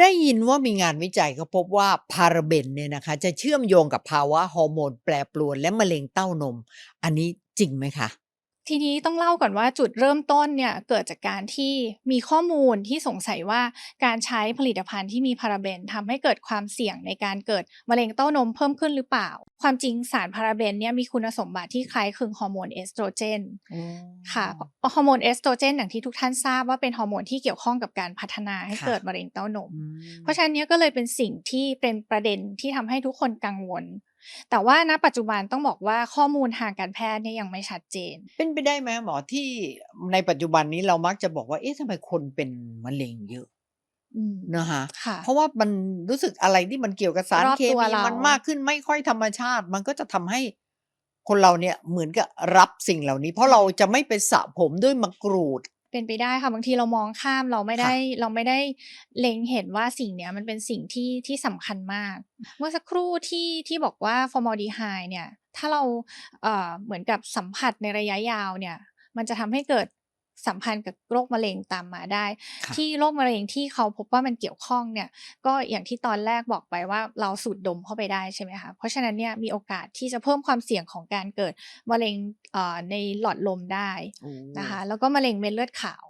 ได้ยินว่ามีงานวิจัยเขาพบว่าพาราเบนเนี่ยนะคะ จะเชื่อมโยงกับภาวะฮอร์โมนแปรปรวนและมะเร็งเต้านม อันนี้จริงไหมคะ? ทีนี้ต้องเล่าก่อนว่าจุดเริ่มต้นเนี่ยเกิดจากการที่มีข้อมูลที่สงสัยว่าการใช้ผลิตภัณฑ์ที่มีพาราเบนทำให้เกิดความเสี่ยงในการเกิดมะเร็งเต้านมเพิ่มขึ้นหรือเปล่า ความจริงสารพาราเบนเนี่ยมีคุณสมบัติที่คล้ายคลึงฮอร์โมนเอสโตรเจนอ๋อค่ะฮอร์โมนเอสโตรเจนอย่างที่ทุกท่านทราบว่าเป็นฮอร์โมนที่เกี่ยวข้องกับการพัฒนาให้ค่ะเกิดมะเร็งเต้านมอืมเพราะฉะนั้นเนี่ยก็เลยเป็นสิ่งที่เป็นประเด็นที่ทำให้ทุกคนกังวลแต่ว่าณปัจจุบันต้องบอกว่าข้อมูลทางการแพทย์เนี่ยยังไม่ชัดเจน เป็นไปได้ไหมหมอที่ในปัจจุบันนี้เรามักจะบอกว่าเอ๊ะทำไมคนเป็นมะเร็งเยอะอืมนะคะค่ะเพราะว่ามันรู้สึกอะไรที่มันเกี่ยวกับสารรอบเคตัวมีเรามันมากขึ้นไม่ค่อยธรรมชาติ มันก็จะทำให้คนเราเนี่ยเหมือนกับรับสิ่งเหล่านี้ เพราะเราจะไม่ไปสระผมด้วยมะกรูด เป็นไปได้ค่ะบางทีเรามองข้ามเราไม่ค่ะได้เราไม่ได้เล็งเห็นว่าสิ่งเนี้ยมันเป็นสิ่งที่ที่สำคัญมาก เมื่อสักครู่ที่ที่บอกว่า Formaldehyde เนี่ยถ้าเราเอ่อเหมือนกับสัมผัสในระยะยาวเนี่ยมันจะทำให้เกิด สัมพันธ์กับโรคมะเร็งตามมาได้ค่ะที่โรคมะเร็งที่เขาพบว่ามันเกี่ยวข้องเนี่ยก็อย่างที่ตอนแรกบอกไปว่าเราสูดดมเข้าไปได้ใช่ไหมคะเพราะฉะนั้นเนี่ยมีโอกาสที่จะเพิ่มความเสี่ยงของการเกิดมะเร็งเอ่อในหลอดลมได้โอ้นะคะแล้วก็มะเร็งเม็ดเลือดขาว